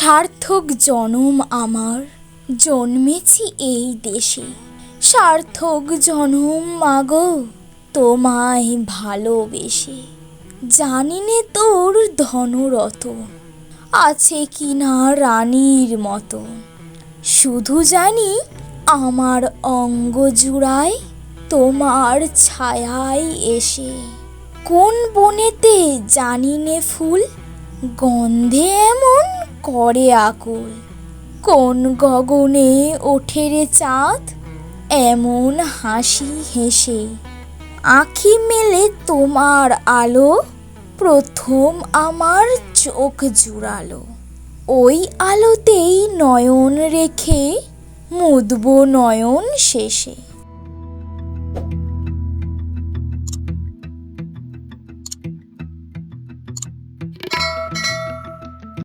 সার্থক জনম আমার, জন্মেছি এই দেশে। সার্থক জনম মাগো, তোমায় ভালোবেসে। জানি নে তোর ধনরত, আছে কি না রানীর মতো। শুধু জানি আমার অঙ্গ জুড়ায় তোমার ছায়ায় এসে। কোন বনেতে জানি নে ফুল, গন্ধে এমন করে আকুল। কোন গগনে ওঠে রে চাঁদ? এমন হাসি হেসে। আঁখি মেলে তোমার আলো, প্রথম আমার চোখ জুড়ালো। ওই আলোতেই নয়ন রেখে মুদব নয়ন শেষে।